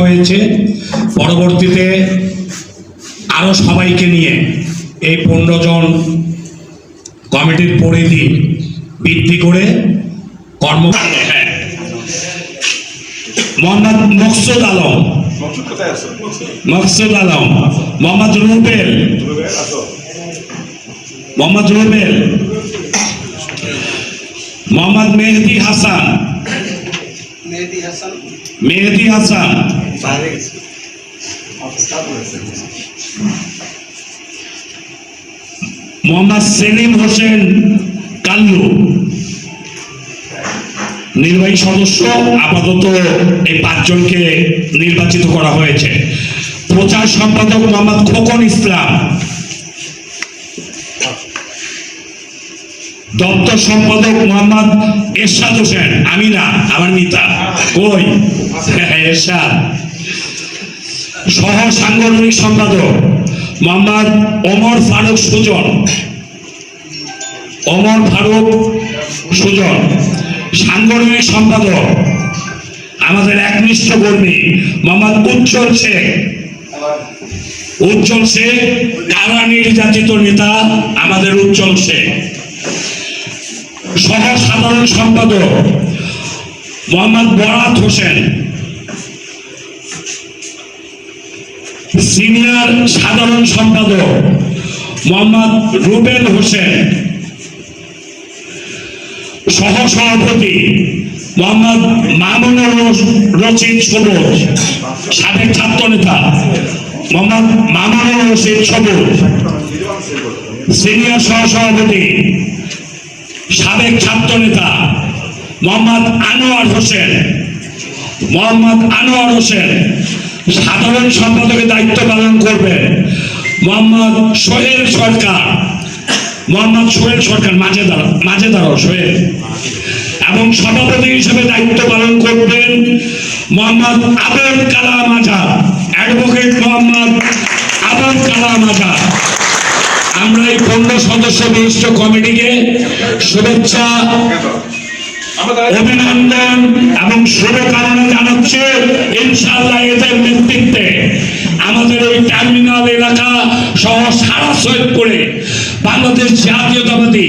হয়েছে। পরবর্তীতে আরও সবাইকে নিয়ে এই পনেরো জন কমিটির পরিধি বৃদ্ধি করে কর্ম। মোহাম্মদ মকসুদ আলম। মকসুদ আলম। মোহাম্মদ রুবেল। মোহাম্মদ রুবেল। মোহাম্মদ মেহেদি হাসান। মেহেদি হাসান। মেহেদি মোহাম্মদ সেলিম হোসেন কাল্লু নির্বাহী সদস্য আপাতত এই পাঁচজনকে নির্বাচিত করা হয়েছে। প্রচার সম্পাদক মোহাম্মদ খোকন ইসলাম। দপ্তর সম্পাদক মোহাম্মদ এরশাদ হোসেন আমি না আমার মিতা। কই? হ্যাঁ, এরশাদ। সহ সাংগঠনিক সম্পাদক মোহাম্মদ ওমর ফারুক সুজন। ওমর ফারুক সুজন। সাংগঠনিক সম্পাদক আমাদের একনিষ্ঠ কর্মী মোহাম্মদ উজ্জ্বল শেখ। উজ্জ্বল শেখ কারা নির্যাতিত নেতা আমাদের উজ্জ্বল শেখ। সহ সাধারণ সম্পাদক মোহাম্মদ বরাত হোসেন, সিনিয়র সাধারণ সম্পাদক মোহাম্মদ রুবেল হোসেন, সহ সভাপতি মোহাম্মদ মামুনুর রশিদ সবুজ, সাবেক ছাত্র নেতা মোহাম্মদ মামুনুর রশিদ সবুজ, সিনিয়র সহ সভাপতি সাবেক ছাত্র নেতা মোহাম্মদ আনোয়ার হোসেন। মোহাম্মদ আনোয়ার হোসেন সাধারণ সম্পাদকের দায়িত্ব পালন করবেন। মোহাম্মদ সোহেল সরকার, মোহাম্মদ সোহেল সরকার মাঝে দাঁড়াও মাঝে দাঁড়াও সোহেল। এবং সভাপতি হিসেবে দায়িত্ব পালন করবেন মোহাম্মদ আবুল কালাম আজাদ। অ্যাডভোকেট মোহাম্মদ আবুল কালাম আজাদ আমরা এই পনেরো সদস্য কমিটিকে শুভেচ্ছা, অভিনন্দন এবং শুভকামনা জানাচ্ছে ইনশাল্লাহ এদের নেতৃত্বে। আমাদের এই টার্মিনাল এলাকা সহ সারা সৈয়দপুরে বাংলাদেশ জাতীয়তাবাদী